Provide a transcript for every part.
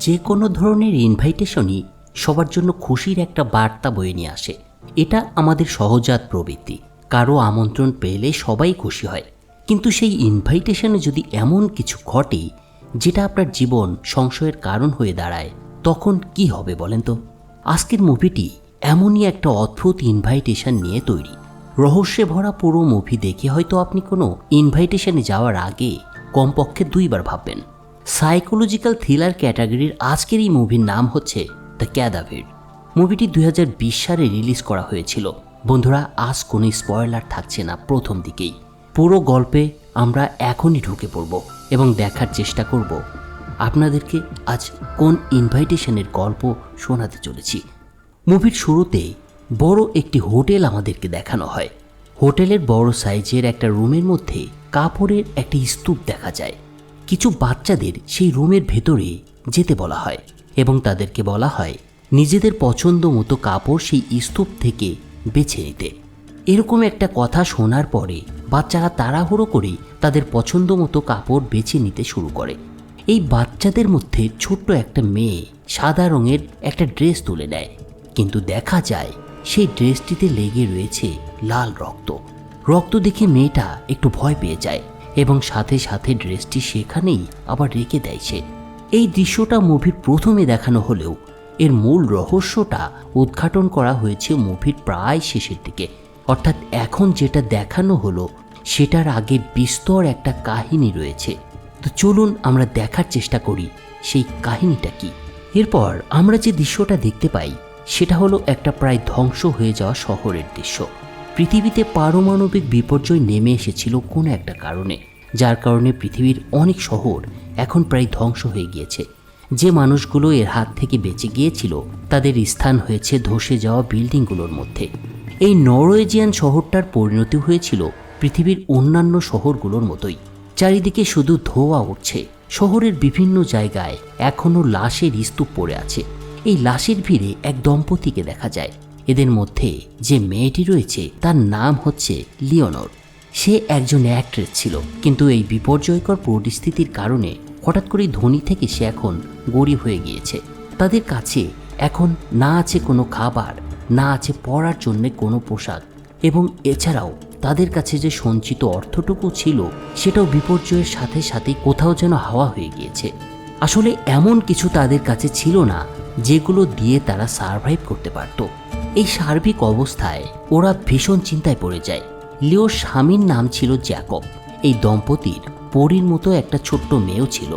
যে কোনো ধরনের ইনভাইটেশনই সবার জন্য খুশির একটা বার্তা বয়ে নিয়ে আসে। এটা আমাদের সহজাত প্রবৃত্তি। কারও আমন্ত্রণ পেলে সবাই খুশি হয়। কিন্তু সেই ইনভাইটেশনে যদি এমন কিছু ঘটে যেটা আপনার জীবন সংশয়ের কারণ হয়ে দাঁড়ায়, তখন কি হবে বলেন তো? আজকের মুভিটি এমনই একটা অদ্ভুত ইনভাইটেশন নিয়ে তৈরি। রহস্যে ভরা পুরো মুভি দেখে হয়তো আপনি কোনো ইনভাইটেশনে যাওয়ার আগে কমপক্ষে দুইবার ভাববেন সাইকোলজিক্যাল থ্রিলার ক্যাটাগরির আজকের এই মুভির নাম হচ্ছে দ্য ক্যাদাভির। মুভিটি দুই হাজার বিশ সালে রিলিজ করা হয়েছিল। বন্ধুরা, আজ কোনো স্পয়লার থাকছে না প্রথম দিকেই। পুরো গল্পে আমরা এখনই ঢুকে পড়ব এবং দেখার চেষ্টা করব আপনাদেরকে আজ কোন ইনভাইটেশনের গল্প শোনাতে চলেছি। মুভির শুরুতে বড় একটি হোটেল আমাদেরকে দেখানো হয়। হোটেলের বড় সাইজের একটা রুমের মধ্যে কাপড়ের একটি স্তূপ দেখা যায়। কিছু বাচ্চাদের সেই রুমের ভেতরে যেতে বলা হয় এবং তাদেরকে বলা হয় নিজেদের পছন্দ মতো কাপড় সেই স্তূপ থেকে বেছে নিতে। এরকম একটা কথা শোনার পরে বাচ্চারা তাড়াহুড়ো করে তাদের পছন্দ মতো কাপড় বেছে নিতে শুরু করে। এই বাচ্চাদের মধ্যে ছোট্ট একটা মেয়ে সাদা রঙের একটা ড্রেস তুলে নেয়। কিন্তু দেখা যায় সেই ড্রেসটিতে লেগে রয়েছে লাল রক্ত। রক্ত দেখে মেয়েটা একটু ভয় পেয়ে যায়। এবং সাথে সাথে ড্রেসটি সেখানেই আবার রেখে দেয় সে। এই দৃশ্যটা মুভির প্রথমে দেখানো হলেও এর মূল রহস্যটা উদ্ঘাটন করা হয়েছে মুভির প্রায় শেষের দিকে। অর্থাৎ এখন যেটা দেখানো হলো, সেটার আগে বিস্তর একটা কাহিনী রয়েছে। তো চলুন আমরা দেখার চেষ্টা করি সেই কাহিনীটা কি। এরপর আমরা যে দৃশ্যটা দেখতে পাই, সেটা হলো একটা প্রায় ধ্বংস হয়ে যাওয়া শহরের দৃশ্য। পৃথিবীতে পারমাণবিক বিপর্যয় নেমে এসেছিল কোনো একটা কারণে, যার কারণে পৃথিবীর অনেক শহর এখন প্রায় ধ্বংস হয়ে গিয়েছে। যে মানুষগুলো এর হাত থেকে বেঁচে গিয়েছিল, তাদের স্থান হয়েছে ধসে যাওয়া বিল্ডিংগুলোর মধ্যে। এই নরওয়েজিয়ান শহরটার পরিণতি হয়েছিল পৃথিবীর অন্যান্য শহরগুলোর মতোই। চারিদিকে শুধু ধোঁয়া উঠছে। শহরের বিভিন্ন জায়গায় এখনও লাশের স্তূপ পড়ে আছে। এই লাশের ভিড়ে এক দম্পতিকে দেখা যায়। এদের মধ্যে যে মেয়েটি রয়েছে, তার নাম হচ্ছে লিওনর। সে একজন অ্যাক্ট্রেস ছিল, কিন্তু এই বিপর্যয়কর পরিস্থিতির কারণে হঠাৎ করেই ধনী থেকে সে এখন গরিব হয়ে গিয়েছে। তাদের কাছে এখন না আছে কোনো খাবার, না আছে পরার জন্য কোনো পোশাক এবং এছাড়াও তাদের কাছে যে সঞ্চিত অর্থটুকু ছিল, সেটাও বিপর্যয়ের সাথে সাথে কোথাও যেন হাওয়া হয়ে গিয়েছে। আসলে এমন কিছু তাদের কাছে ছিল না, যেগুলো দিয়ে তারা সারভাইভ করতে পারত। এই সার্বিক অবস্থায় ওরা ভীষণ চিন্তায় পড়ে যায়। লিওর স্বামীর নাম ছিল জ্যাকব। এই দম্পতির পরীর মতো একটা ছোট্ট মেয়েও ছিল।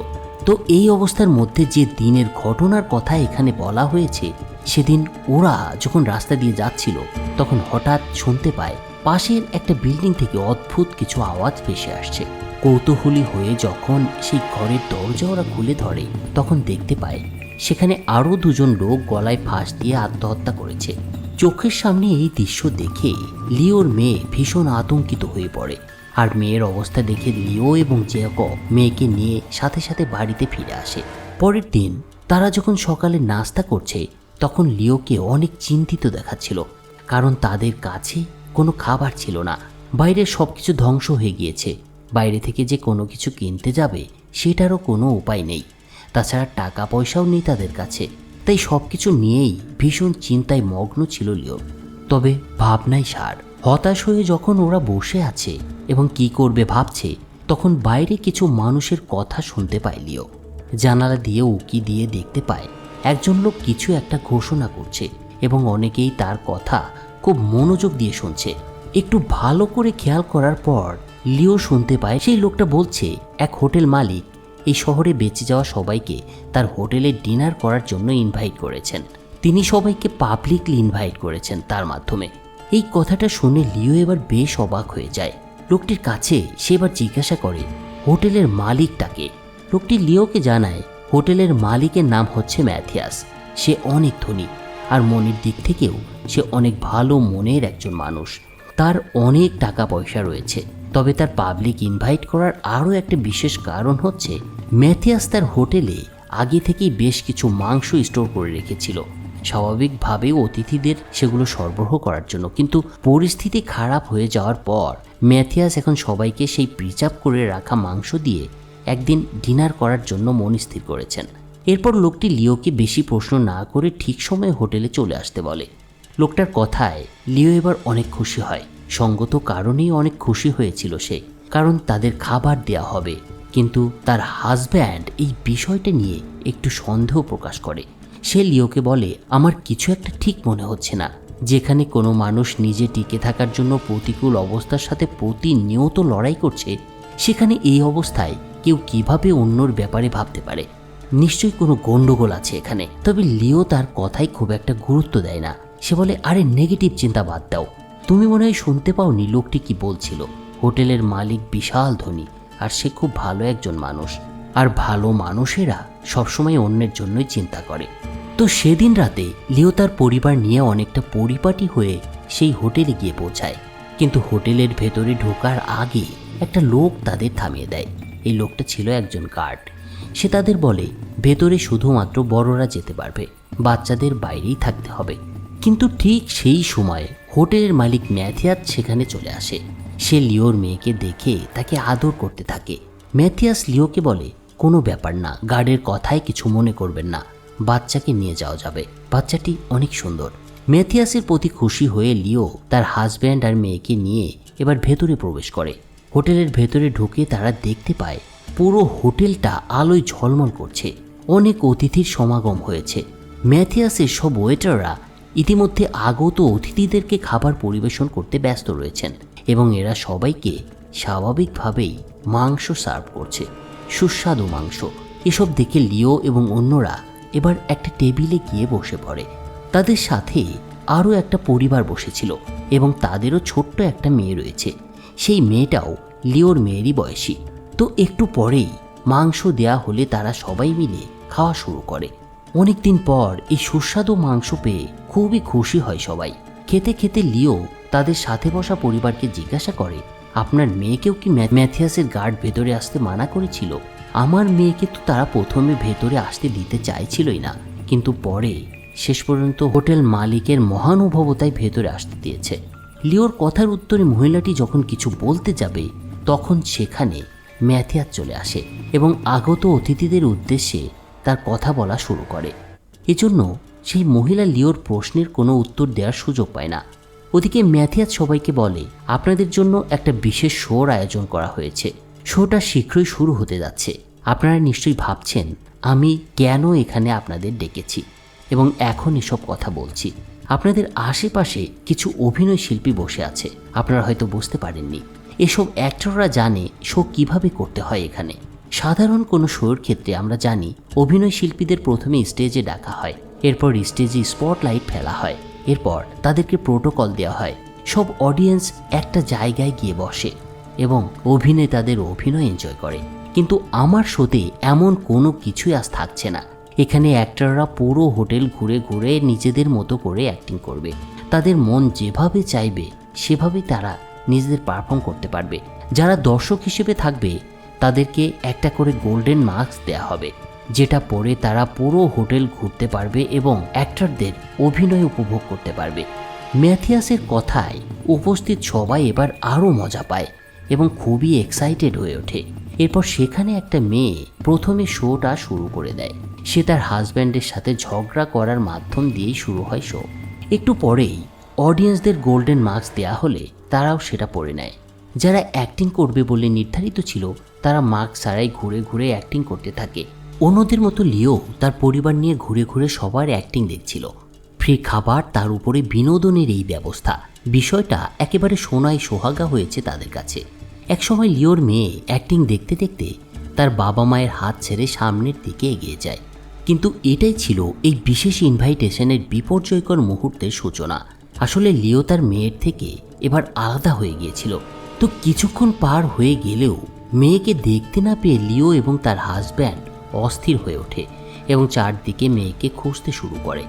তো এই অবস্থার মধ্যে যে দিনের ঘটনার কথা এখানে বলা হয়েছে, সেদিন ওরা যখন রাস্তা দিয়ে যাচ্ছিল, তখন হঠাৎ শুনতে পায়, পাশের একটা বিল্ডিং থেকে অদ্ভুত কিছু আওয়াজ ভেসে আসছে। কৌতূহলী হয়ে যখন সেই ঘরের দরজা ওরা খুলে ধরে, তখন দেখতে পায়, সেখানে আরও দুজন লোক গলায় ফাঁস দিয়ে আত্মহত্যা করেছে। চোখের সামনে এই দৃশ্য দেখে লিওর মেয়ে ভীষণ আতঙ্কিত হয়ে পড়ে। আর মেয়ের অবস্থা দেখে লিও এবং জেকব মেয়েকে নিয়ে সাথে সাথে বাড়িতে ফিরে আসে। পরের দিন তারা যখন সকালে নাস্তা করছে, তখন লিওকে অনেক চিন্তিত দেখাচ্ছিল। কারণ তাদের কাছে কোনো খাবার ছিল না। বাইরে সব কিছু ধ্বংস হয়ে গিয়েছে। বাইরে থেকে যে কোনো কিছু কিনতে যাবে, সেটারও কোনো উপায় নেই। তাছাড়া টাকা পয়সাও নেই তাদের কাছে। তাই সব কিছু নিয়েই ভীষণ চিন্তায় মগ্ন ছিল লিও তবে ভাবনাই সার। হতাশ হয়ে যখন ওরা বসে আছে এবং কি করবে ভাবছে, তখন বাইরে কিছু মানুষের কথা শুনতে পায় লিও। জানালা দিয়ে উকি দিয়ে দেখতে পায়, একজন লোক কিছু একটা ঘোষণা করছে এবং অনেকেই তার কথা খুব মনোযোগ দিয়ে শুনছে। একটু ভালো করে খেয়াল করার পর লিও শুনতে পায়, সেই লোকটা বলছে, এক হোটেল মালিক এই শহরে বেঁচে যাওয়া সবাইকে তার হোটেলে ডিনার করার জন্য ইনভাইট করেছেন। তিনি সবাইকে পাবলিকলি ইনভাইট করেছেন তার মাধ্যমে। এই কথাটা শুনে লিও এবার বেশ অবাক হয়ে যায়। লোকটির কাছে সে এবার জিজ্ঞাসা করে, হোটেলের মালিকটাকে? লোকটি লিওকে জানায়, হোটেলের মালিকের নাম হচ্ছে ম্যাথিয়াস। সে অনেক ধনী আর মনের দিক থেকেও সে অনেক ভালো মনের একজন মানুষ। তার অনেক টাকা পয়সা রয়েছে। তবে তার পাবলিক ইনভাইট করার আরও একটা বিশেষ কারণ হচ্ছে, ম্যাথিয়াস তার হোটেলে আগে থেকেই বেশ কিছু মাংস স্টোর করে রেখেছিল। স্বাভাবিকভাবেই অতিথিদের সেগুলো সরবরাহ করার জন্য। কিন্তু পরিস্থিতি খারাপ হয়ে যাওয়ার পর, ম্যাথিয়াস এখন সবাইকে সেই প্রিজার্ভ করে রাখা মাংস দিয়ে একদিন ডিনার করার জন্য মন স্থির করেছেন। এরপর লোকটি লিওকে বেশি প্রশ্ন না করে ঠিক সময়ে হোটেলে চলে আসতে বলে। লোকটার কথায় লিও এবার অনেক খুশি হয়। সঙ্গত কারণেই অনেক খুশি হয়েছিল সে, কারণ তাদের খাবার দেয়া হবে। কিন্তু তার হাজব্যান্ড এই বিষয়টা নিয়ে একটু সন্দেহ প্রকাশ করে। সে লিওকে বলে, আমার কিছু একটা ঠিক মনে হচ্ছে না। যেখানে কোনো মানুষ নিজে টিকে থাকার জন্য প্রতিকূল অবস্থার সাথে প্রতিনিয়ত লড়াই করছে, সেখানে এই অবস্থায় কেউ কীভাবে অন্যর ব্যাপারে ভাবতে পারে? নিশ্চয়ই কোনো গণ্ডগোল আছে এখানে। তবে লিও তার কথাই খুব একটা গুরুত্ব দেয় না। সে বলে, আরে নেগেটিভ চিন্তা বাদ দাও। তুমি মনে হয় শুনতে পাওনি লোকটি কি বলছিল? হোটেলের মালিক বিশাল ধনী, আর সে খুব ভালো একজন মানুষ। আর ভালো মানুষেরা সবসময় অন্যের জন্যই চিন্তা করে। তো সেদিন রাতে লিও তার পরিবার নিয়ে অনেকটা পরিপাটি হয়ে সেই হোটেলে গিয়ে পৌঁছায়। কিন্তু হোটেলের ভেতরে ঢোকার আগে একটা লোক তাদের থামিয়ে দেয়। এই লোকটা ছিল একজন গার্ড। সে তাদের বলে, ভেতরে শুধুমাত্র বড়রা যেতে পারবে, বাচ্চাদের বাইরেই থাকতে হবে। কিন্তু ঠিক সেই সময় হোটেলের মালিক ম্যাথিয়াস সেখানে চলে আসে। সে লিওর মেয়েকে দেখে তাকে আদর করতে থাকে। ম্যাথিয়াস লিওকে বলে, কোনো ব্যাপার না, গার্ডের কথায় কিছু মনে করবেন না। বাচ্চাকে নিয়ে যাওয়া যাবে। বাচ্চাটি অনেক সুন্দর। ম্যাথিয়াসের প্রতি খুশি হয়ে লিও তার হাজব্যান্ড আর মেয়েকে নিয়ে এবার ভেতরে প্রবেশ করে। হোটেলের ভেতরে ঢুকে তারা দেখতে পায়, পুরো হোটেলটা আলোয় ঝলমল করছে। অনেক অতিথির সমাগম হয়েছে। ম্যাথিয়াসের সব ওয়েটাররা ইতিমধ্যে আগত অতিথিদেরকে খাবার পরিবেশন করতে ব্যস্ত রয়েছেন এবং এরা সবাইকে স্বাভাবিকভাবেই মাংস সার্ভ করছে। সুস্বাদু মাংস। এসব দেখে লিও এবং অন্যরা এবার একটা টেবিলে গিয়ে বসে পড়ে। তাদের সাথে আরও একটা পরিবার বসেছিল এবং তাদেরও ছোট্ট একটা মেয়ে রয়েছে। সেই মেয়েটাও লিওর মেয়েরই বয়সী। তো একটু পরেই মাংস দেয়া হলে তারা সবাই মিলে খাওয়া শুরু করে। অনেকদিন পর এই সুস্বাদু মাংস পেয়ে খুবই খুশি হয় সবাই। খেতে খেতে লিও তাদের সাথে বসা পরিবারকে জিজ্ঞাসা করে, আপনার মেয়েকেও কি ম্যাথিয়াসের গার্ড ভেতরে আসতে মানা করেছিল? আমার মেয়েকে তো তারা প্রথমে ভেতরে আসতে দিতে চাইছিলই না। কিন্তু পরে শেষ পর্যন্ত হোটেল মালিকের মহানুভবতায় ভেতরে আসতে দিয়েছে। লিওর কথার উত্তরে মহিলাটি যখন কিছু বলতে যাবে, তখন সেখানে ম্যাথিয়াস চলে আসে এবং আগত অতিথিদের উদ্দেশ্যে তার কথা বলা শুরু করে। এজন্য সেই মহিলা লিওর প্রশ্নের কোনো উত্তর দেওয়ার সুযোগ পায় না। ওদিকে ম্যাথিয়াস সবাইকে বলে, আপনাদের জন্য একটা বিশেষ শোর আয়োজন করা হয়েছে। শোটা শীঘ্রই শুরু হতে যাচ্ছে। আপনারা নিশ্চয়ই ভাবছেন, আমি কেন এখানে আপনাদের ডেকেছি? এবং এখন এসব কথা বলছি। আপনাদের আশেপাশে কিছু অভিনয় শিল্পী বসে আছে। আপনারা হয়তো বুঝতে পারেননি। এসব অ্যাক্টররা জানে শো কীভাবে করতে হয় এখানে। সাধারণ কোনো শোর ক্ষেত্রে আমরা জানি, অভিনয় শিল্পীদের প্রথমে স্টেজে ডাকা হয়, এরপর স্টেজে স্পটলাইট ফেলা হয়, এরপর তাদেরকে প্রোটোকল দেওয়া হয়, সব অডিয়েন্স একটা জায়গায় গিয়ে বসে এবং অভিনেতাদের অভিনয় এনজয় করে। কিন্তু আমার শোতে এমন কোনো কিছুই আজ থাকছে না। এখানে অ্যাক্টররা পুরো হোটেল ঘুরে ঘুরে নিজেদের মতো করে অ্যাক্টিং করবে। তাদের মন যেভাবে চাইবে, সেভাবেই তারা নিজেদের পারফর্ম করতে পারবে। যারা দর্শক হিসেবে থাকবে তাদেরকে একটা করে গোল্ডেন মার্কস দেয়া হবে, যেটা পরে তারা পুরো হোটেল ঘুরতে পারবে এবং অ্যাক্টরদের অভিনয় উপভোগ করতে পারবে। ম্যাথিয়াসের কথায় উপস্থিত সবাই এবার আরও মজা পায় এবং খুবই এক্সাইটেড হয়ে ওঠে। এরপর সেখানে একটা মেয়ে প্রথমে শোটা শুরু করে দেয়। সে তার হাজব্যান্ডের সাথে ঝগড়া করার মাধ্যম দিয়েই শুরু হয় শো একটু পরেই অডিয়েন্সদের গোল্ডেন মার্কস দেয়া হলে তারাও সেটা পড়ে নেয়। যারা অ্যাক্টিং করবে বলে নির্ধারিত ছিল, তারা মার্ক ছাড়াই ঘুরে ঘুরে অ্যাক্টিং করতে থাকে। অন্যদের মতো লিও তার পরিবার নিয়ে ঘুরে ঘুরে সবার অ্যাক্টিং দেখছিল। ফ্রি খাবার তার উপরে বিনোদনের এই ব্যবস্থা। বিষয়টা একেবারে সোনায় সোহাগা হয়েছে তাদের কাছে। একসময় লিওর মেয়ে অ্যাক্টিং দেখতে দেখতে তার বাবা মায়ের হাত ছেড়ে সামনের দিকে এগিয়ে যায়। কিন্তু এটাই ছিল এই বিশেষ ইনভাইটেশনের বিপর্যয়কর মুহূর্তের সূচনা। আসলে লিও তার মেয়ের থেকে এবার আলাদা হয়ে গিয়েছিল। তো কিছুক্ষণ পার হয়ে গেলেও মেয়েকে দেখতে না পেয়ে লিও এবং তার হাজব্যান্ড অস্থির হয়ে ওঠে এবং চারদিকে মেয়েকে খুঁজতে শুরু করে।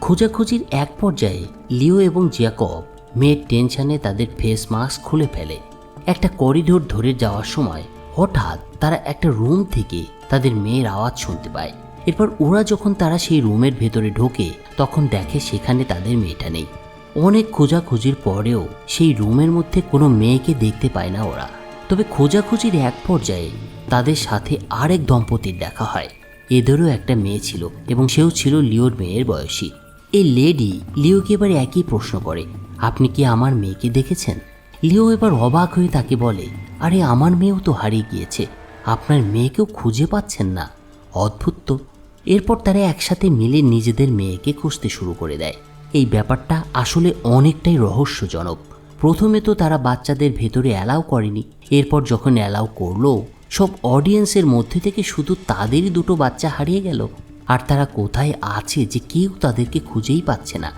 খোঁজাখুঁজির এক পর্যায়ে লিও এবং জ্যাকব মেয়ের টেনশনে তাদের ফেস মাস্ক খুলে ফেলে। একটা করিডোর ধরে যাওয়ার সময় হঠাৎ তারা একটা রুম থেকে তাদের মেয়ের আওয়াজ শুনতে পায়। এরপর ওরা যখন তারা সেই রুমের ভেতরে ঢোকে, তখন দেখে সেখানে তাদের মেয়েটা নেই। অনেক খোঁজাখুঁজির পরেও সেই রুমের মধ্যে কোনো মেয়েকে দেখতে পায় না ওরা। তবে খোঁজাখুঁজির এক পর্যায়ে তাদের সাথে আরেক দম্পতির দেখা হয়। এদেরও একটা মেয়ে ছিল এবং সেও ছিল লিওর মেয়ের বয়সী। এই লেডি লিওকে এবার একই প্রশ্ন করে, আপনি কি আমার মেয়েকে দেখেছেন? লিও এবার অবাক হয়ে তাকে বলে, আরে, আমার মেয়েও তো হারিয়ে গিয়েছে। আপনার মেয়েকেও খুঁজে পাচ্ছেন না। অদ্ভুত তো। এরপর তারা একসাথে মিলে নিজেদের মেয়েকে খুঁজতে শুরু করে দেয়। এই ব্যাপারটা আসলে অনেকটাই রহস্যজনক। প্রথমে তো তারা বাচ্চাদের ভেতরে অ্যালাউ করেনি। এরপর যখন অ্যালাউ করল, সব অডিয়েন্সের মধ্যে থেকে শুধু তাদেরই দুটো বাচ্চা হারিয়ে গেল। আর তারা কোথায় আছে যে কেউ তাদেরকে খুঁজেই পাচ্ছে না।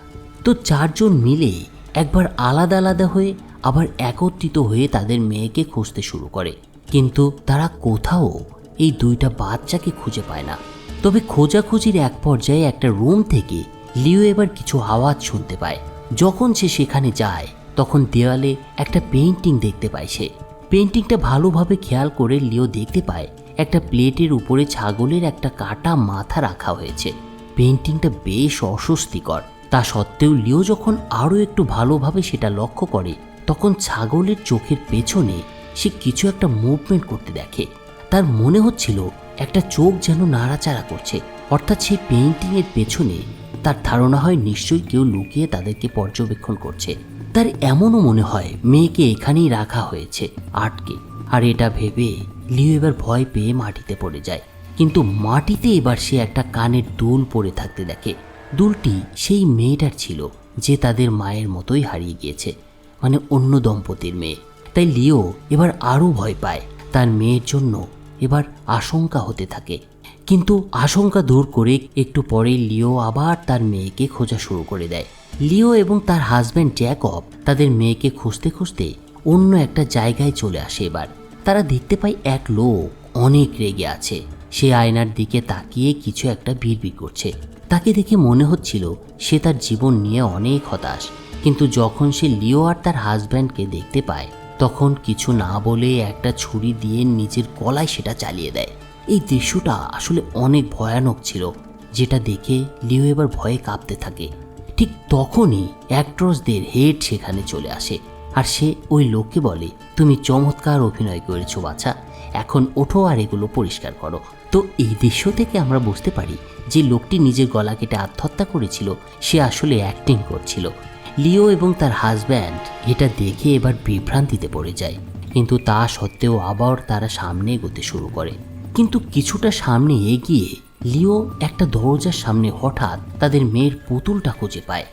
তো চারজন মিলে একবার আলাদা আলাদা হয়ে আবার একত্রিত হয়ে তাদের মেয়েকে খুঁজতে শুরু করে। কিন্তু তারা কোথাও এই দুইটা বাচ্চাকে খুঁজে পায় না। তবে খোঁজাখুঁজির এক পর্যায়ে একটা রুম থেকে লিও এবার কিছু আওয়াজ শুনতে পায়। যখন সে সেখানে যায়, তখন দেওয়ালে একটা পেইন্টিং দেখতে পায় সে। পেইন্টিংটা ভালোভাবে খেয়াল করে লিও দেখতে পায়, একটা প্লেটের উপরে ছাগলের একটা কাটা মাথা রাখা হয়েছে। পেইন্টিংটা বেশ অস্বস্তিকর। তা সত্ত্বেও লিও যখন আরও একটু ভালোভাবে সেটা লক্ষ্য করে, তখন ছাগলের চোখের পেছনে সে কিছু একটা মুভমেন্ট করতে দেখে। তার মনে হচ্ছিল একটা চোখ যেন নাড়াচাড়া করছে, অর্থাৎ সেই পেইন্টিংয়ের পেছনে তার ধারণা হয় নিশ্চয়ই কেউ লুকিয়ে তাদেরকে পর্যবেক্ষণ করছে। তার এমনও মনে হয় মেয়েকে এখানেই রাখা হয়েছে, আটকে। আর এটা ভেবে লিও এবার ভয় পেয়ে মাটিতে পড়ে যায়। কিন্তু মাটিতে এবার সে একটা কানের দুল পড়ে থাকতে দেখে। দুলটি সেই মেয়েটার ছিল, যে তাদের মায়ের মতোই হারিয়ে গিয়েছে মানে অন্য দম্পতির মেয়ে। তাই লিও এবার আরও ভয় পায়। তার মেয়ের জন্য এবার আশঙ্কা হতে থাকে। কিন্তু আশঙ্কা দূর করে একটু পরেই লিও আবার তার মেয়েকে খোঁজা শুরু করে দেয়। লিও এবং তার হাজব্যান্ড জ্যাকব তাদের মেয়েকে খুঁজতে খুঁজতে অন্য একটা জায়গায় চলে আসে এবার। তারা দেখতে পায় এক লোক অনেক রেগে আছে। সে আয়নার দিকে তাকিয়ে কিছু একটা বিড়বিড় করছে। তাকে দেখে মনে হচ্ছিল সে তার জীবন নিয়ে অনেক হতাশ। কিন্তু যখন সে লিও আর তার হাজব্যান্ডকে দেখতে পায়, তখন কিছু না বলে একটা ছুরি দিয়ে নিজের গলায় সেটা চালিয়ে দেয়। এই দৃশ্যটা আসলে অনেক ভয়ানক ছিল, যেটা দেখে লিও এবার ভয়ে কাঁপতে থাকে। ঠিক তখনই অ্যাক্ট্রসদের হেড সেখানে চলে আসে, আর সে ওই লোককে বলে, তুমি চমৎকার অভিনয় করেছ বাছা, এখন ওঠো আর এগুলো পরিষ্কার করো। তো এই দৃশ্য থেকে আমরা বুঝতে পারি যে লোকটি নিজের গলা কেটে আত্মহত্যা করেছিল, সে আসলে অ্যাক্টিং করছিল। লিও এবং তার হাজব্যান্ড এটা দেখে এবার বিভ্রান্তিতে পড়ে যায়, কিন্তু তা সত্ত্বেও আবার তারা সামনে এগোতে শুরু করে। কিন্তু কিছুটা সামনে এগিয়ে লিও একটা দরজার সামনে হঠাৎ তাদের মেয়ের পুতুলটা খুঁজে পায়।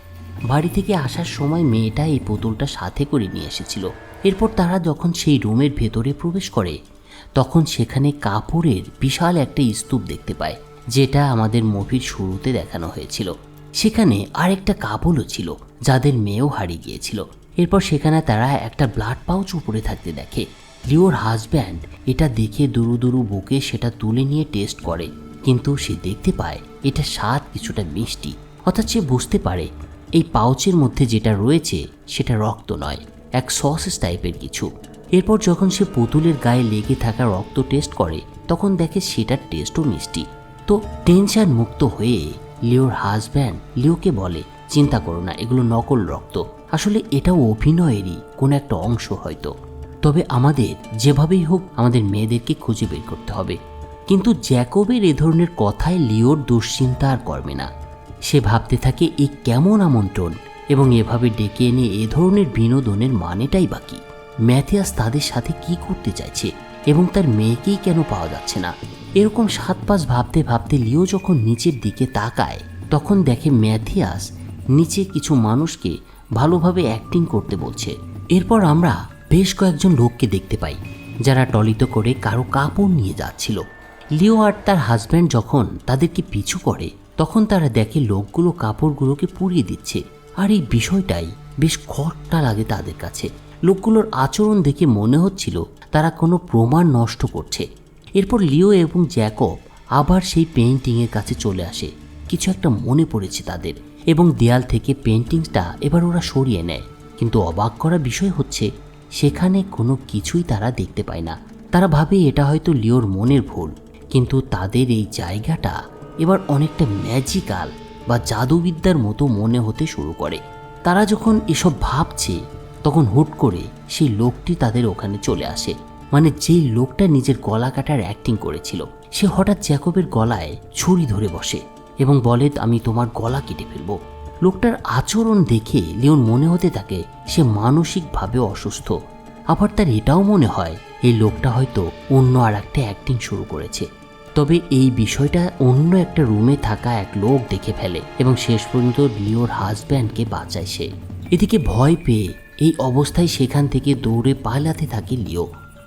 বাড়ি থেকে আসার সময় মেয়েটা এই পুতুলটা সাথে করে নিয়ে এসেছিল। এরপর তারা যখন সেই রুমের ভেতরে প্রবেশ করে, তখন সেখানে কাপড়ের বিশাল একটা স্তূপ দেখতে পায়, যেটা আমাদের মুভির শুরুতে দেখানো হয়েছিল। সেখানে আরেকটা কাপড়ও ছিল, যাদের মেয়েও হারিয়ে গিয়েছিল। এরপর সেখানে তারা একটা ব্লাড পাউচ উপরে থাকতে দেখে। লিওর হাজব্যান্ড এটা দেখে দুরু দুরু বুকে সেটা তুলে নিয়ে টেস্ট করে। কিন্তু সে দেখতে পায় এটা স্বাদ কিছুটা মিষ্টি। অর্থাৎ সে বুঝতে পারে, এই পাউচের মধ্যে যেটা রয়েছে সেটা রক্ত নয়, এক সসেস টাইপের কিছু। এরপর যখন সে পুতুলের গায়ে লেগে থাকা রক্ত টেস্ট করে, তখন দেখে সেটার টেস্টও মিষ্টি। তো টেনশন মুক্ত হয়ে লিওর হাজব্যান্ড লিওকে বলে, চিন্তা করো না, এগুলো নকল রক্ত। আসলে এটাও অভিনয়েরই কোনো একটা অংশ হয়তো। তবে আমাদের যেভাবেই হোক আমাদের মেয়েদেরকে খুঁজে বের করতে হবে। কিন্তু জ্যাকবের এ ধরনের কথায় লিওর দুশ্চিন্তা আর করবে না। সে ভাবতে থাকে এই কেমন আমন্ত্রণ? এবং এভাবে ডেকে এনে এ ধরনের বিনোদনের মানেটাই বাকি ম্যাথিয়াস তাদের সাথে কি করতে চাইছে? এবং তার মেয়েকেই কেন পাওয়া যাচ্ছে না? এরকম সাত পাঁচ ভাবতে ভাবতে লিও যখন নিচের দিকে তাকায়, তখন দেখে ম্যাথিয়াস নিচে কিছু মানুষকে ভালোভাবে অ্যাক্টিং করতে বলছে। এরপর আমরা কয়েকজন লোককে দেখতে পাই, যারা টলিত করে কারও কাপড় নিয়ে যাচ্ছিল। লিও আর তার হাজব্যান্ড যখন তাদেরকে পিছু করে, তখন তারা দেখে লোকগুলো কাপড়গুলোকে পুড়িয়ে দিচ্ছে। আর এই বিষয়টাই বেশ খটটা লাগে তাদের কাছে। লোকগুলোর আচরণ দেখে মনে হচ্ছিল তারা কোনো প্রমাণ নষ্ট করছে। এরপর লিও এবং জ্যাকব আবার সেই পেন্টিংয়ের কাছে চলে আসে। কিছু একটা মনে পড়েছে তাদের এবং দেয়াল থেকে পেইন্টিংসটা এবার ওরা সরিয়ে নেয়। কিন্তু অবাক করা বিষয় হচ্ছে সেখানে কোনো কিছুই তারা দেখতে পায় না। তারা ভাবে এটা হয়তো লিওর মনের ভুল, কিন্তু তাদের এই জায়গাটা এবার অনেকটা ম্যাজিক্যাল বা জাদুবিদ্যার মতো মনে হতে শুরু করে। তারা যখন এসব ভাবছে, তখন হুট করে সেই লোকটি তাদের ওখানে চলে আসে। মানে যেই লোকটা নিজের গলা কাটার অ্যাক্টিং করেছিল, সে হঠাৎ জ্যাকবের গলায় ছুরি ধরে বসে এবং বলে, আমি তোমার গলা কেটে ফেলব। লোকটার আচরণ দেখে লিওন মনে হতে থাকে সে মানসিকভাবে অসুস্থ। আবার তার এটাও মনে হয়, এই লোকটা হয়তো অন্য আর একটা অ্যাক্টিং শুরু করেছে। তবে এই বিষয়টা অন্য একটা রুমে থাকা এক লোক দেখে ফেলে এবং শেষ পর্যন্ত লিওর হাজব্যান্ডকে বাঁচায় সে। এদিকে ভয় পেয়ে এই অবস্থায় সেখান থেকে দৌড়ে পালাতে থাকে লিও।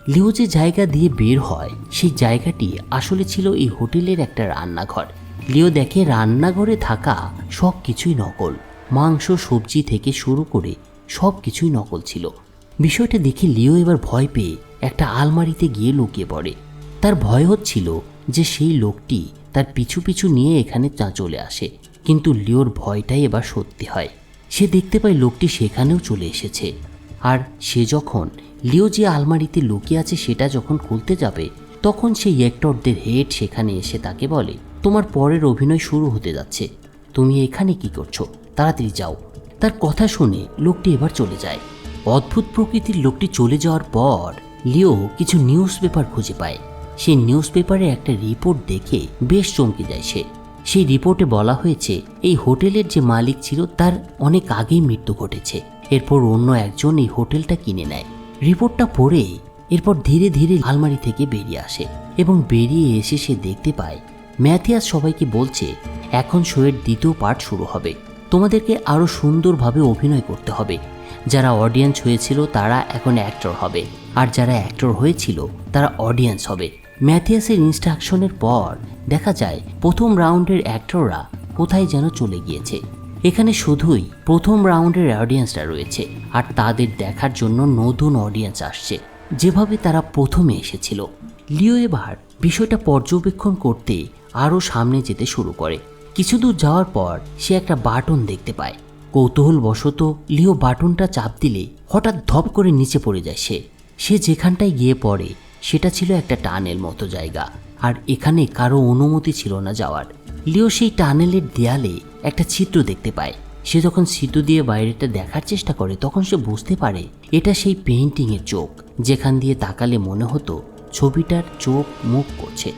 লিও যে জায়গা দিয়ে বের হয়, সেই জায়গাটি আসলে ছিল এই হোটেলের একটা রান্নাঘর। লিও দেখে রান্নাঘরে থাকা সব কিছুই নকল। মাংস, সবজি থেকে শুরু করে সব কিছুই নকল ছিল। বিষয়টা দেখে লিও এবার ভয় পেয়ে একটা আলমারিতে গিয়ে লুকিয়ে পড়ে। তার ভয় হচ্ছিল যে সেই লোকটি তার পিছু পিছু নিয়ে এখানে চা চলে আসে। কিন্তু লিওর ভয়টাই এবার সত্যি হয়। সে দেখতে পায় লোকটি সেখানেও চলে এসেছে। আর সে যখন লিও যে আলমারিতে লুকিয়ে আছে সেটা যখন খুলতে যাবে, তখন সেই অ্যাক্টরদের হেড সেখানে এসে তাকে বলে তোমার পরের অভিনয় শুরু হতে যাচ্ছে। তুমি এখানে কি করছ? তাড়াতাড়ি যাও। তার কথা শুনে লোকটি এবার চলে যায়। অদ্ভুত প্রকৃতির লোকটি চলে যাওয়ার পর লিও কিছু নিউজ পেপার খুঁজে পায়। সেই নিউজ পেপারে একটা রিপোর্ট দেখে বেশ চমকে যায় সে। সেই রিপোর্টে বলা হয়েছে, এই হোটেলের যে মালিক ছিল তার অনেক আগেই মৃত্যু ঘটেছে। এরপর অন্য একজন এই হোটেলটা কিনে নেয়। রিপোর্টটা পড়ে এরপর ধীরে ধীরে আলমারি থেকে বেরিয়ে আসে এবং বেরিয়ে এসে সে দেখতে পায় ম্যাথিয়াস সবাইকে বলছে, এখন শোয়ের দ্বিতীয় পার্ট শুরু হবে। তোমাদেরকে আরও সুন্দরভাবে অভিনয় করতে হবে। যারা অডিয়েন্স হয়েছিল, তারা এখন অ্যাক্টর হবে। আর যারা অ্যাক্টর হয়েছিল, তারা অডিয়েন্স হবে। ম্যাথিয়াসের ইনস্ট্রাকশনের পর দেখা যায়, প্রথম রাউন্ডের অ্যাক্টররা কোথায় যেন চলে গিয়েছে। এখানে শুধুই প্রথম রাউন্ডের অডিয়েন্সরা রয়েছে, আর তাদের দেখার জন্য নতুন অডিয়েন্স আসছে। যেভাবে তারা প্রথমে এসেছিল। লিও এবার বিষয়টা পর্যবেক্ষণ করতে আরও সামনে যেতে শুরু করে। কিছু দূর যাওয়ার পর সে একটা বাটন দেখতে পায়। কৌতূহলবশত লিও বাটনটা চাপ দিলে হঠাৎ ধপ করে নিচে পড়ে যায় সে। সে যেখানটায় গিয়ে পড়ে, সেটা ছিল একটা টানেল মতো জায়গা, আর এখানে কারও অনুমতি ছিল না যাওয়ার। লিও সেই টানেলের দেয়ালে একটা চিত্র দেখতে পায়। সে যখন সিটু দিয়ে বাইরেটা দেখার চেষ্টা করে, তখন সে বুঝতে পারে এটা সেই পেইন্টিংয়ের চোখ, যেখান দিয়ে তাকালে মনে হতো ছবিটার চোখ মুখ করছে।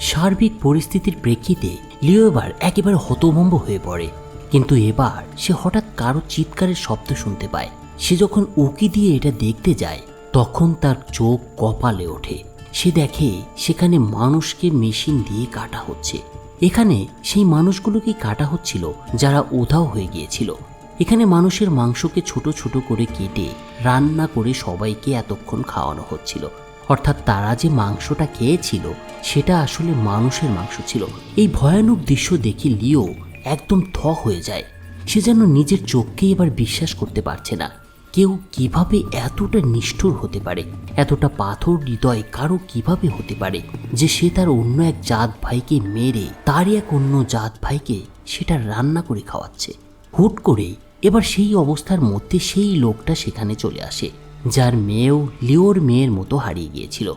সার্বিক পরিস্থিতির প্রেক্ষিতে লিও এবার একেবারে হতভম্ব হয়ে পড়ে। কিন্তু এবার সে হঠাৎ কারও চিৎকারের শব্দ শুনতে পায়। সে যখন উকি দিয়ে এটা দেখতে যায়, তখন তার চোখ কপালে ওঠে। সে দেখে সেখানে মানুষকে মেশিন দিয়ে কাটা হচ্ছে। এখানে সেই মানুষগুলোকে কাটা হচ্ছিল, যারা উধাও হয়ে গিয়েছিল। এখানে মানুষের মাংসকে ছোট ছোট করে কেটে রান্না করে সবাইকে এতক্ষণ খাওয়ানো হচ্ছিল। অর্থাৎ তারা যে মাংসটা খেয়েছিল, সেটা আসলে মানুষের মাংস ছিল। এই ভয়ানক দৃশ্য দেখে লিও একদম থ হয়ে যায়। সে যেন নিজের চোখকেই এবার বিশ্বাস করতে পারছে না। কেউ কীভাবে এতটা নিষ্ঠুর হতে পারে? এতটা পাথর হৃদয় কারও কীভাবে হতে পারে? যে সে তার অন্য এক জাত ভাইকে মেরে, তারই এক অন্য জাত ভাইকে সেটা রান্না করে খাওয়াচ্ছে। হুট করে এবার সেই অবস্থার মধ্যে সেই লোকটা সেখানে চলে আসে। যার মেয়েও লিওর মেয়ের মতো হারিয়ে গিয়েছিল।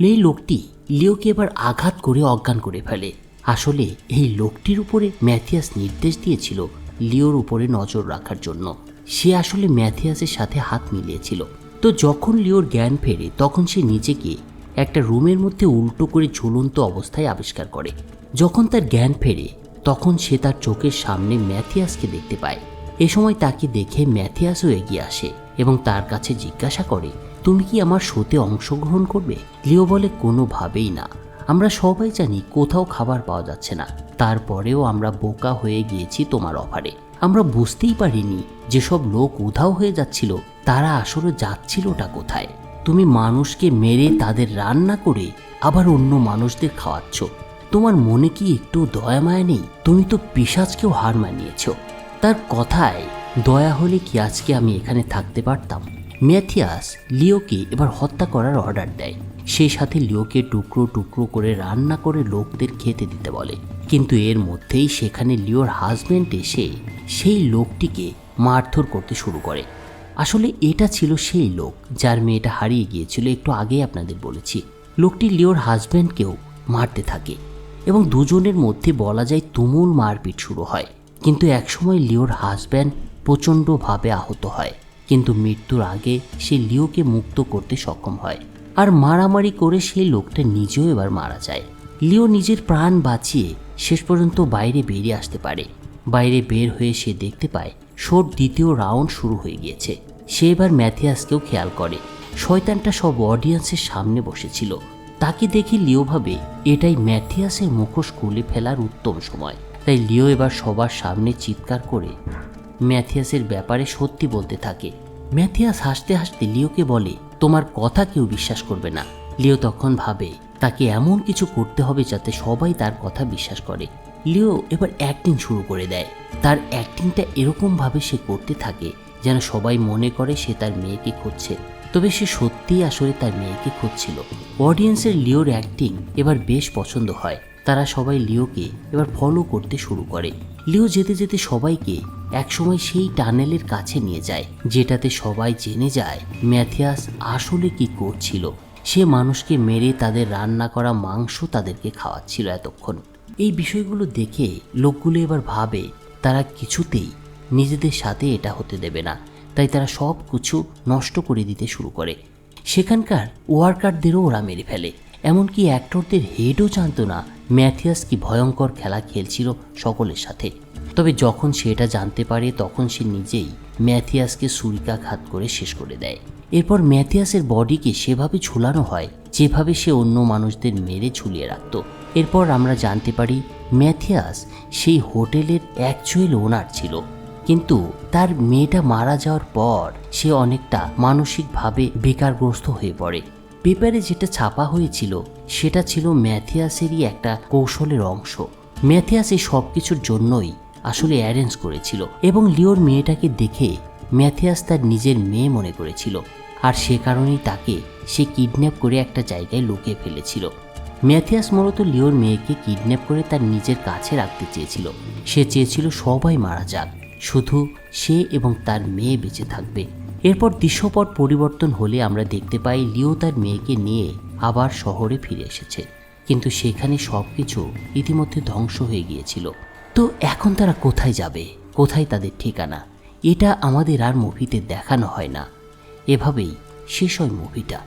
এই লোকটি লিওকে এবার আঘাত করে অজ্ঞান করে ফেলে। আসলে এই লোকটির উপরে ম্যাথিয়াস নির্দেশ দিয়েছিল লিওর উপরে নজর রাখার জন্য। সে আসলে ম্যাথিয়াসের সাথে হাত মিলিয়েছিল। তো যখন লিওর জ্ঞান ফেরে, তখন সে নিজেকে একটা রুমের মধ্যে উল্টো করে ঝুলন্ত অবস্থায় আবিষ্কার করে। যখন তার জ্ঞান ফেরে, তখন সে তার চোখের সামনে ম্যাথিয়াসকে দেখতে পায়। এ সময় তাকে দেখে ম্যাথিয়াসও এগিয়ে আসে। এবং তার কাছে জিজ্ঞাসা করে, তুমি কি আমার শোতে অংশগ্রহণ করবে? লিও বলে, কোনোভাবেই না। আমরা সবাই জানি কোথাও খাবার পাওয়া যাচ্ছে না। তারপরেও আমরা বোকা হয়ে গিয়েছি তোমার অফারে। আমরা বুঝতেই পারিনি যেসব লোক উধাও হয়ে যাচ্ছিল, তারা আসলে যাচ্ছিলটা কোথায়। তুমি মানুষকে মেরে তাদের রান্না করে আবার অন্য মানুষদের খাওয়াচ্ছ। তোমার মনে কি একটু দয়া মায়া নেই? তুমি তো পিসাজকেও হার মানিয়েছ। তার কথায় দয়া হলে কি আজকে আমি এখানে থাকতে পারতাম? ম্যাথিয়াস লিওকে এবার হত্যা করার অর্ডার দেয়। সেই সাথে লিওকে টুকরো টুকরো করে রান্না করে লোকদের খেতে দিতে বলে। কিন্তু এর মধ্যেই সেখানে লিওর হাজব্যান্ড এসে সেই লোকটিকে মারধর করতে শুরু করে। আসলে এটা ছিল সেই লোক যার মেয়েটা হারিয়ে গিয়েছিল, একটু আগেই আপনাদের বলেছি। লোকটি লিওর হাজব্যান্ডকেও মারতে থাকে এবং দুজনের মধ্যে বলা যায় তুমুল মারপিট শুরু হয়। কিন্তু একসময় লিওর হাজব্যান্ড প্রচণ্ডভাবে আহত হয়। কিন্তু মৃত্যুর আগে সে লিওকে মুক্ত করতে সক্ষম হয়। আর মারামারি করে সেই লোকটা নিজেও এবার মারা যায়। লিও নিজের প্রাণ বাঁচিয়ে শেষ পর্যন্ত বাইরে বেরিয়ে আসতে পারে। বাইরে বের হয়ে সে দেখতে পায়, শোর দ্বিতীয় রাউন্ড শুরু হয়ে গিয়েছে। সে এবার ম্যাথিয়াসকেও খেয়াল করে। শয়তানটা সব অডিয়েন্সের সামনে বসেছিল। তাকে দেখে লিও ভাবে, এটাই ম্যাথিয়াসের মুখোশ খুলে ফেলার উত্তম সময়। তাই লিও এবার সবার সামনে চিৎকার করে ম্যাথিয়াসের ব্যাপারে সত্যি বলতে থাকে। ম্যাথিয়াস হাসতে হাসতে লিওকে বলে, তোমার কথা কেউ বিশ্বাস করবে না। লিও তখন ভাবে, তাকে এমন কিছু করতে হবে যাতে সবাই তার কথা বিশ্বাস করে। লিও এবার অ্যাক্টিং শুরু করে দেয়। তার অ্যাক্টিংটা এরকমভাবে সে করতে থাকে, যেন সবাই মনে করে সে তার মেয়েকে খুঁজছে। তবে সে সত্যিই আসলে তার মেয়েকে খুঁজছিল। অডিয়েন্সের লিওর অ্যাক্টিং এবার বেশ পছন্দ হয়। তারা সবাই লিওকে এবার ফলো করতে শুরু করে। লিও যেতে যেতে সবাইকে একসময় সেই টানেলের কাছে নিয়ে যায়, যেটাতে সবাই জেনে যায় ম্যাথিয়াস আসলে কি করছিল। সে মানুষকে মেরে তাদের রান্না করা মাংস তাদেরকে খাওয়াচ্ছিল এতক্ষণ। এই বিষয়গুলো দেখে লোকগুলো এবার ভাবে তারা কিছুতেই নিজেদের সাথে এটা হতে দেবে না, তাই তারা সব কিছু নষ্ট করে দিতে শুরু করে। সেখানকার ওয়ার্কারদেরও ওরা মেরে ফেলে, এমনকি অ্যাক্টরদের হেডও জানতো না ম্যাথিয়াস কি ভয়ঙ্কর খেলা খেলছিল সকলের সাথে। তবে যখন সে এটা জানতে পারে, তখন সে নিজেই ম্যাথিয়াসকে ছুরিকাঘাত করে শেষ করে দেয়। এরপর ম্যাথিয়াসের বডিকে সেভাবে ঝুলানো হয়, যেভাবে সে অন্য মানুষদের মেরে ঝুলিয়ে রাখত। এরপর আমরা জানতে পারি, ম্যাথিয়াস সেই হোটেলের অ্যাকচুয়াল ওনার ছিল। কিন্তু তার মেয়েটা মারা যাওয়ার পর সে অনেকটা মানসিকভাবে বেকারগ্রস্ত হয়ে পড়ে। পেপারে যেটা ছাপা হয়েছিল সেটা ছিল ম্যাথিয়াসেরই একটা কৌশলের অংশ। ম্যাথিয়াস এই সব কিছুর জন্যই আসলে অ্যারেঞ্জ করেছিল এবং লিওর মেয়েটাকে দেখে ম্যাথিয়াস তার নিজের মেয়ে মনে করেছিল আর সে কারণেই তাকে সে কিডন্যাপ করে একটা জায়গায় লুকিয়ে ফেলেছিল। ম্যাথিয়াস মূলত লিওর মেয়েকে কিডন্যাপ করে তার নিজের কাছে রাখতে চেয়েছিল। সে চেয়েছিল সবাই মারা যাক, শুধু সে এবং তার মেয়ে বেঁচে থাকবে। এরপর দৃশ্যপট পরিবর্তন হলে আমরা দেখতে পাই লিও তার মেয়েকে নিয়ে আবার শহরে ফিরে এসেছে। কিন্তু সেখানে সব কিছু ইতিমধ্যে ধ্বংস হয়ে গিয়েছিল। তো এখন তারা কোথায় যাবে? কোথায় তাদের ঠিকানা? এটা আমাদের আর মুভিতে দেখানো হয় না। এভাবেই শেষ হয় মুভিটা।